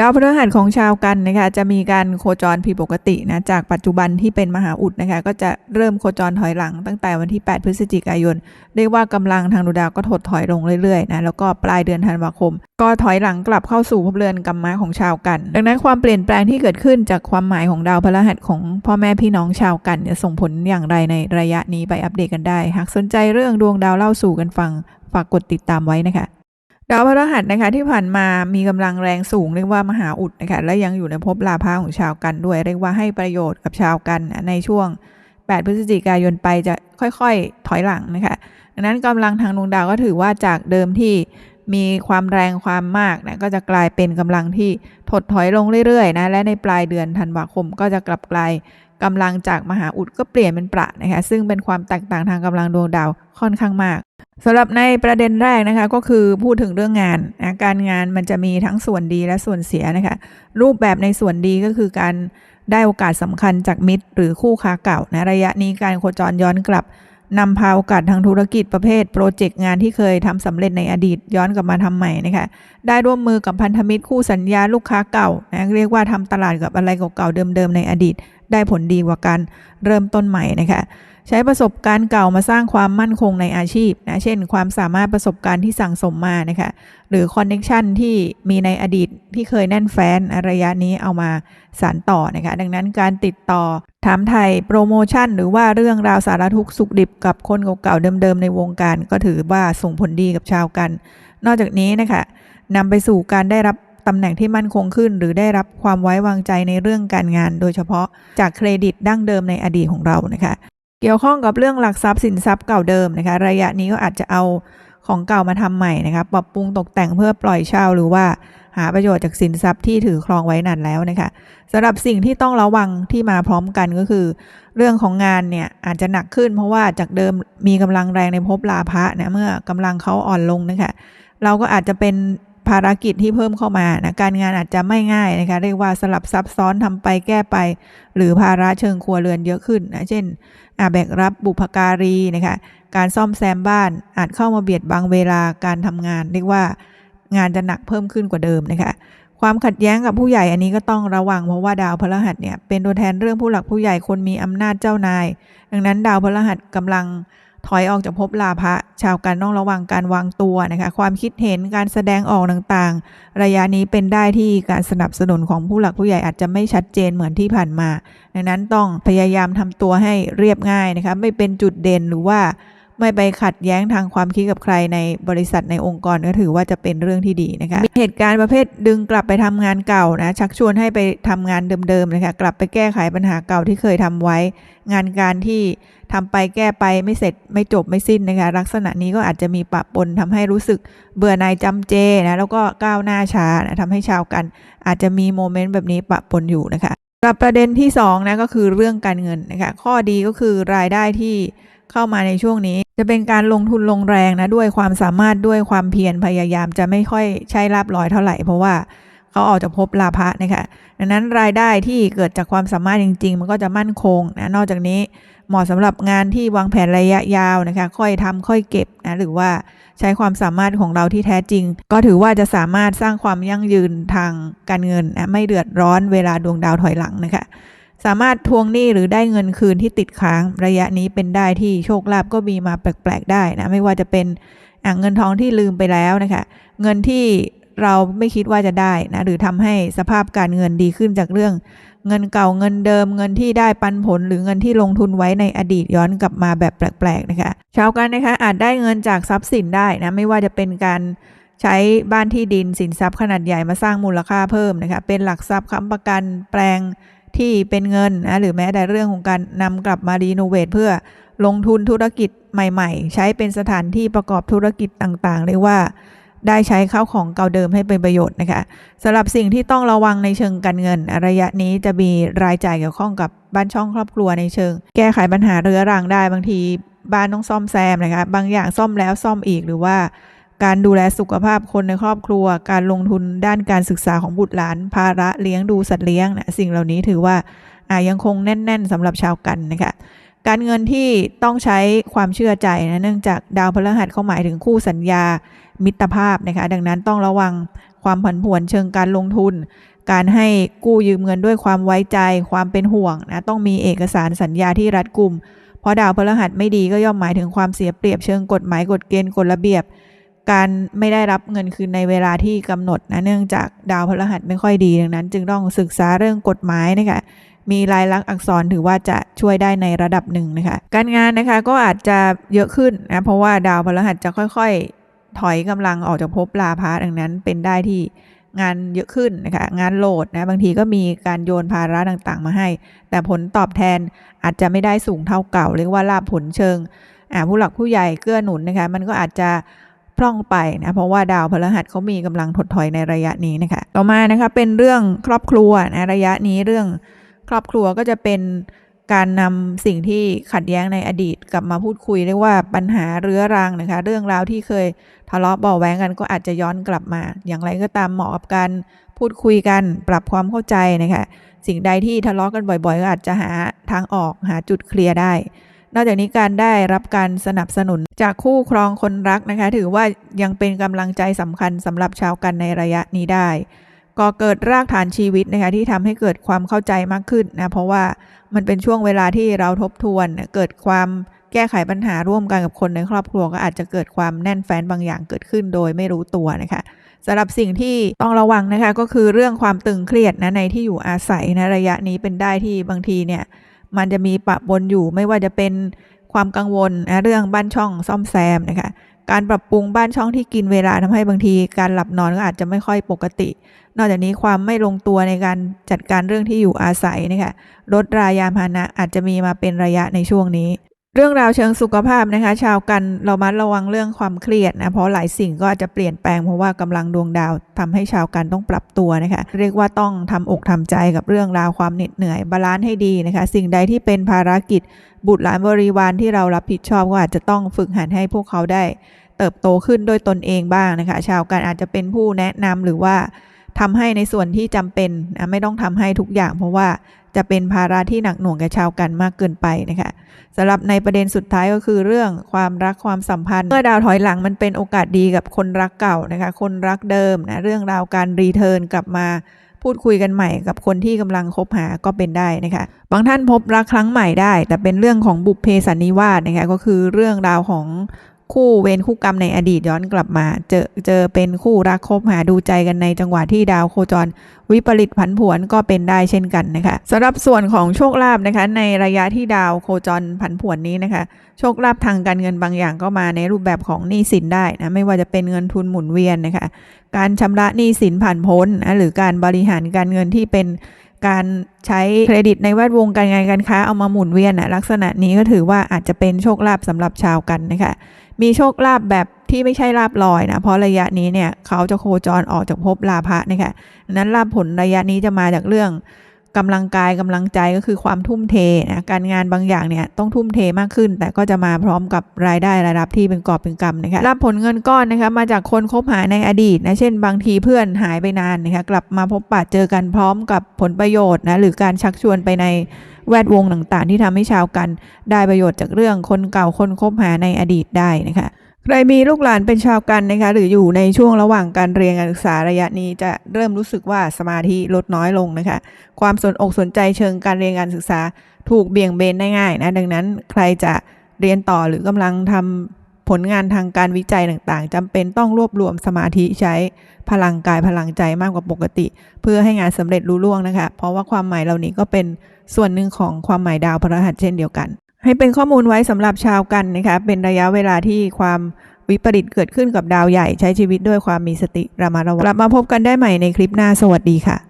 ดาวพฤหัสของชาวกันนะคะจะมีการโคจรผิดปกตินะจากปัจจุบันที่เป็นมหาอุดนะคะก็จะเริ่มโคจรถอยหลังตั้งแต่วันที่ 8 พฤศจิกายน เรียกว่ากำลังทางดวงดาวก็ถดถอยลงเรื่อยๆนะแล้วก็ปลายเดือนธันวาคม ก็ถอยหลังกลับเข้าสู่ภพเรือนกรรมะของชาวกัน ดังนั้นความเปลี่ยนแปลงที่เกิดขึ้นจากความหมายของดาวพฤหัสของพ่อแม่พี่น้องชาวกันเนี่ยส่งผลอย่างไรในระยะนี้ไปอัปเดตกันได้ หากสนใจเรื่องดวงดาวเล่าสู่กันฟังฝากกดติดตามไว้นะคะ ดาวพฤหัสนะคะที่ผ่านมามีกำลังแรงสูงเรียกว่ามหาอุดนะคะและยังอยู่ในภพลาภะของชาวกันด้วย เรียกว่าให้ประโยชน์กับชาวกันนะในช่วง 8 พฤศจิกายนไปจะค่อยๆ ถอยหลังนะคะดังนั้นกำลังทางดวงดาวก็ถือว่าจากเดิมที่มีความแรงความมากนะก็จะกลายเป็นกำลังที่ถดถอยลงเรื่อยๆนะและในปลายเดือนธันวาคมก็จะกลับกลายกำลังจากมหาอุดก็เปลี่ยนเป็นประนะคะซึ่งเป็นความแตกต่างทางกำลังดวงดาวค่อนข้างมาก สำหรับในประเด็นแรกนะคะก็คือพูดถึงเรื่องงานนะการงานมันจะมีทั้งส่วนดีและส่วนเสียนะคะรูปแบบในส่วนดีก็คือการได้โอกาสสำคัญจากมิตร หรือคู่ค้าเก่านะระยะนี้การโคจรย้อนกลับนำพาโอกาสทางธุรกิจประเภท โปรเจกต์งานที่เคยทำสำเร็จในอดีตย้อนกลับมาทำใหม่นะคะได้ร่วมมือกับพันธมิตรคู่สัญญาลูกค้าเก่านะเรียกว่าทำตลาดกับอะไรเก่าๆเดิมๆในอดีต ได้ผลดีกว่าการเริ่มต้นใหม่นะคะ ใช้ประสบการณ์เก่ามาสร้างความมั่นคงในอาชีพนะเช่น ความสามารถประสบการณ์ที่สั่งสมมานะคะหรือคอนเน็ชันที่มีในอดีตที่เคยแน่นแฟ้นระยะนี้เอามาสานต่อนะคะดังนั้นการติดต่อถามไทยโปรโมชั่น หรือว่าเรื่องราวสารทุกข์สุขดิบกับคนเก่าๆเดิมๆในวงการ ก็ถือว่าส่งผลดีกับชาวกัน นอกจากนี้นะคะนำไปสู่การได้รับตำแหน่งที่มั่นคงขึ้น หรือได้รับความไว้วางใจในเรื่องการงาน โดยเฉพาะจากเครดิตดั้งเดิมในอดีตของเรานะคะ เกี่ยวข้องกับเรื่องหลักทรัพย์สินทรัพย์เก่าเดิมนะคะ ระยะนี้ก็อาจจะเอาของเก่ามาทำใหม่นะคะปรับปรุงตกแต่งเพื่อปล่อยเช่าหรือว่าหาประโยชน์จากสินทรัพย์ที่ถือครองไว้นานแล้วนะคะสำหรับสิ่งที่ต้องระวังที่มาพร้อมกันก็คือ เรื่องของงานเนี่ยอาจจะหนักขึ้น เพราะว่าจากเดิมมีกำลังแรงในภพลาภะนะเมื่อกำลังเขาอ่อนลงนะคะเราก็อาจจะเป็น ภารกิจที่เพิ่มเข้ามานะการงานอาจจะไม่ง่ายนะคะเรียกว่าสลับซับซ้อนทำไปแก้ไป หรือภาระเชิงครัวเรือนเยอะขึ้นนะเช่นอาแบกรับบุพการีนะคะการซ่อมแซมบ้านอาจเข้ามาเบียดบังเวลาการทำงาน เรียกว่างานจะหนักเพิ่มขึ้นกว่าเดิมนะคะความขัดแย้งกับผู้ใหญ่อันนี้ก็ต้องระวังเพราะว่าดาวพฤหัสเนี่ยเป็นตัวแทนเรื่องผู้หลักผู้ใหญ่คนมีอำนาจเจ้านาย ดังนั้นดาวพฤหัสกำลัง ถอยออกจากภพลาภะชาวกันต้องระวังการวางตัวนะคะความคิดเห็นการแสดงออกต่างๆ ระยะนี้เป็นได้ที่การสนับสนุนของผู้หลักผู้ใหญ่อาจจะไม่ชัดเจนเหมือนที่ผ่านมา ดังนั้นต้องพยายามทำตัวให้เรียบง่ายนะคะไม่เป็นจุดเด่นหรือว่า ไม่ไปขัดแย้งทางความคิดกับใครในบริษัทในองค์กรก็ถือว่าจะเป็นเรื่องที่ดีนะคะเหตุการณ์ประเภทดึงกลับไปทำงานเก่านะชักชวนให้ไปทำงานเดิมๆนะคะกลับไปแก้ไขปัญหาเก่าที่เคยทำไว้ งานการที่ทำไปแก้ไปไม่เสร็จไม่จบไม่สิ้นนะคะลักษณะนี้ก็อาจจะมีปะปนทำให้รู้สึกเบื่อหน่ายจำเจนะแล้วก็ก้าวหน้าช้านะทำให้ชาวกัน อาจจะมีโมเมนต์แบบนี้ปะปนอยู่นะคะกับประเด็นที่2นะก็คือเรื่องการเงินนะคะข้อดีก็คือรายได้ที่ เข้ามาในช่วงนี้ จะเป็นการลงทุนลงแรงนะด้วยความสามารถด้วยความเพียรพยายามจะไม่ค่อยใช่ลาบลอยเท่าไหร่ เพราะว่าเขาออกจากภพลาภะนะคะดังนั้นรายได้ที่เกิดจากความสามารถจริง ๆ มันก็จะมั่นคงนะนอกจากนี้เหมาะสำหรับงานที่วางแผนระยะยาวนะคะ ค่อยทำค่อยเก็บนะหรือว่าใช้ความสามารถของเราที่แท้จริง ก็ถือว่าจะสามารถสร้างความยั่งยืนทางการเงินนะไม่เดือดร้อนเวลาดวงดาวถอยหลังนะคะ สามารถทวงหนี้หรือได้เงินคืนที่ติดค้างระยะนี้เป็นได้ที่โชคลาภก็มีมาแปลกๆได้นะไม่ว่าจะเป็นเงินทองที่ลืมไปแล้วนะคะเงินที่เราไม่คิดว่าจะได้นะหรือทำให้สภาพการเงินดีขึ้นจากเรื่อง เงินเก่าเงินเดิม เงินที่ได้ปันผล หรือเงินที่ลงทุนไว้ในอดีตย้อนกลับมาแบบแปลกๆนะคะชาวกันนะคะอาจได้เงินจากทรัพย์สินได้นะไม่ว่าจะเป็นการใช้บ้านที่ดินสินทรัพย์ขนาดใหญ่มาสร้างมูลค่าเพิ่มนะคะเป็นหลักทรัพย์ค้ำประกันแปลง ที่เป็นเงินนะหรือแม้แต่เรื่องของการนำกลับมารีโนเวทเพื่อลงทุนธุรกิจใหม่ ๆ ใช้เป็นสถานที่ประกอบธุรกิจต่างๆเรียกว่าได้ใช้ข้าวของเก่าเดิมให้เป็นประโยชน์นะคะสำหรับสิ่งที่ต้องระวังในเชิงการเงิน ระยะนี้จะมีรายจ่ายเกี่ยวข้องกับบ้านช่องครอบครัวในเชิง แก้ไขปัญหาเรื้อรังได้บางทีบ้านต้องซ่อมแซมนะคะบางอย่างซ่อมแล้วซ่อมอีกหรือว่า การดูแลสุขภาพคนในครอบครัว การลงทุนด้านการศึกษาของบุตรหลาน ภาระเลี้ยงดูสัตว์เลี้ยงนะสิ่งเหล่านี้ถือว่าอายังคงแน่น ๆสำหรับชาวกันนะคะการเงินที่ต้องใช้ความเชื่อใจนะเนื่องจากดาวพฤหัสเขาหมายถึงคู่สัญญามิตรภาพนะคะดังนั้นต้องระวังความผันผวนเชิงการลงทุน การให้กู้ยืมเงินด้วยความไว้ใจ ความเป็นห่วงนะต้องมีเอกสารสัญญาที่รัดกุม เพราะดาวพฤหัสไม่ดีก็ย่อมหมายถึงความเสียเปรียบเชิงกฎหมายกฎเกณฑ์กฎระเบียบ การไม่ได้รับเงินคืนในเวลาที่กำหนดนะเนื่องจากดาวพฤหัสไม่ค่อยดีดังนั้น จึงต้องศึกษาเรื่องกฎหมายนะคะมีลายลักษณ์อักษรถือว่าจะช่วยได้ในระดับหนึ่งนะคะการงานนะคะก็อาจจะเยอะขึ้นนะเพราะว่าดาวพฤหัสจะค่อยๆ ถอยกำลังออกจากภพลาภะดังนั้นเป็นได้ที่งานเยอะขึ้นนะคะงานโหลดนะบางทีก็มีการโยนภาระต่างๆ มาให้ แต่ผลตอบแทนอาจจะไม่ได้สูงเท่าเก่า เรียกว่าลาภผลเชิงผู้หลักผู้ใหญ่เกื้อหนุนนะคะมันก็อาจจะ พร่องไปนะเพราะว่าดาวพฤหัสเขามีกำลังถดถอยในระยะนี้นะคะต่อมานะคะเป็นเรื่องครอบครัวนะระยะนี้เรื่องครอบครัวก็จะเป็นการนำสิ่งที่ขัดแย้งในอดีตกลับมาพูดคุยเรียกว่าปัญหาเรื้อรังนะคะ เรื่องราวที่เคยทะเลาะเบาแวงกันก็อาจจะย้อนกลับมา อย่างไรก็ตามเหมาะกับการพูดคุยกันปรับความเข้าใจนะคะ สิ่งใดที่ทะเลาะกันบ่อยๆ ก็อาจจะหาทางออกหาจุดเคลียร์ได้ นอกจากนี้การได้รับการสนับสนุนจากคู่ครองคนรักนะคะ ถือว่ายังเป็นกำลังใจสำคัญสำหรับชาวกันในระยะนี้ได้ก็เกิดรากฐานชีวิตนะคะที่ทำให้เกิดความเข้าใจมากขึ้นนะเพราะว่ามันเป็นช่วงเวลาที่เราทบทวน เกิดความแก้ไขปัญหาร่วมกันกับคนในครอบครัวก็อาจจะเกิดความแน่นแฟ้นบางอย่างเกิดขึ้นโดยไม่รู้ตัวนะคะสำหรับสิ่งที่ต้องระวังนะคะก็คือเรื่องความตึงเครียดนะในที่อยู่อาศัยนะระยะนี้เป็นได้ที่บางทีเนี่ย มันจะมีปะปนอยู่ไม่ว่าจะเป็นความกังวลนะเรื่องบ้านช่องซ่อมแซมนะคะการปรับปรุงบ้านช่องที่กินเวลาทำให้บางทีการหลับนอนก็อาจจะไม่ค่อยปกติ นอกจากนี้ความไม่ลงตัวในการจัดการเรื่องที่อยู่อาศัยนะคะรถรายานพาหนะอาจจะมีมาเป็นระยะในช่วงนี้ เรื่องราวเชิงสุขภาพนะคะ ชาวกันเรามัดระวังเรื่องความเครียดนะเพราะหลายสิ่งก็อาจจะเปลี่ยนแปลงเพราะว่ากำลังดวงดาวทำให้ชาวกันต้องปรับตัวนะคะ เรียกว่าต้องทำอกทำใจกับเรื่องราวความเหน็ดเหนื่อยบาลานซ์ให้ดีนะคะ สิ่งใดที่เป็นภารกิจ บุตรหลานบริวารที่เรารับผิดชอบก็อาจจะต้องฝึกหัดให้พวกเขาได้ เติบโตขึ้นด้วยตนเองบ้างนะคะ ชาวกันอาจจะเป็นผู้แนะนำหรือว่าทำให้ในส่วนที่จำเป็นนะไม่ต้องทำให้ทุกอย่าง เพราะว่า จะเป็นภาระที่หนักหน่วงแก่ชาวกันมากเกินไปนะคะสำหรับในประเด็นสุดท้ายก็คือเรื่องความรักความสัมพันธ์เมื่อดาวถอยหลังมันเป็นโอกาสดีกับคนรักเก่านะคะ คนรักเดิมนะเรื่องราวการรีเทิร์นกลับมาพูดคุยกันใหม่กับคนที่กำลังคบหาก็เป็นได้นะคะ บางท่านพบรักครั้งใหม่ได้ แต่เป็นเรื่องของบุพเพสันนิวาสนะคะก็คือเรื่องราวของ คู่เวรคู่กรรมในอดีตย้อนกลับมา เจอเจอเป็นคู่รักคบหาดูใจกันในจังหวะที่ดาวโคจร วิปริตผันผวนก็เป็นได้เช่นกันนะคะสำหรับส่วนของโชคลาภนะคะ ในระยะที่ดาวโคจรผันผวนนี้นะคะ โชคลาภทางการเงินบางอย่างก็มาในรูปแบบของหนี้สินได้นะไม่ว่าจะเป็นเงินทุนหมุนเวียนนะคะ การชำระหนี้สินผ่านพ้นนะหรือการบริหารการเงินที่เป็น การใช้เครดิตในแวดวงการงานการค้าเอามาหมุนเวียนนะลักษณะนี้ก็ถือว่าอาจจะเป็นโชคลาภสำหรับชาวกันนะคะมีโชคลาภแบบที่ไม่ใช่ลาบลอยนะ เพราะระยะนี้เนี่ยเขาจะโคจรออกจากภพลาภะนะคะนั้นลาภผลระยะนี้จะมาจากเรื่อง กำลังกายกำลังใจก็คือความทุ่มเทนะการงานบางอย่างเนี่ยต้องทุ่มเทมากขึ้น แต่ก็จะมาพร้อมกับรายได้รายรับที่เป็นกอบเป็นกำนะคะลาภผลเงินก้อนนะคะมาจากคนคบหาในอดีตนะเช่น บางทีเพื่อนหายไปนานนะคะกลับมาพบปะเจอกันพร้อมกับผลประโยชน์นะหรือการชักชวนไปในแวดวงต่างๆ ที่ทำให้ชาวกันได้ประโยชน์จากเรื่องคนเก่าคนคบหาในอดีตได้นะคะ ใครมีลูกหลานเป็นชาวกันนะคะหรืออยู่ในช่วงระหว่างการเรียนการศึกษาระยะนี้จะเริ่มรู้สึกว่าสมาธิลดน้อยลงนะคะ ความสนอกสนใจเชิงการเรียนการศึกษาถูกเบี่ยงเบนได้ง่ายนะดังนั้นใครจะเรียนต่อหรือกำลังทำผลงานทางการวิจัยต่างๆจำเป็นต้องรวบรวมสมาธิใช้พลังกายพลังใจมากกว่าปกติ เพื่อให้งานสำเร็จรุ่ล่วงนะคะ เพราะว่าความหมายเหล่านี้ก็เป็นส่วนหนึ่งของความหมายดาวพฤหัสเช่นเดียวกัน ให้เป็นข้อมูลไว้สำหรับชาวกันนะคะเป็นระยะเวลาที่ความวิปริตเกิดขึ้นกับดาวใหญ่ใช้ชีวิตด้วยความมีสติระมัดระวังกลับมาพบกันได้ใหม่ในคลิปหน้าสวัสดีค่ะ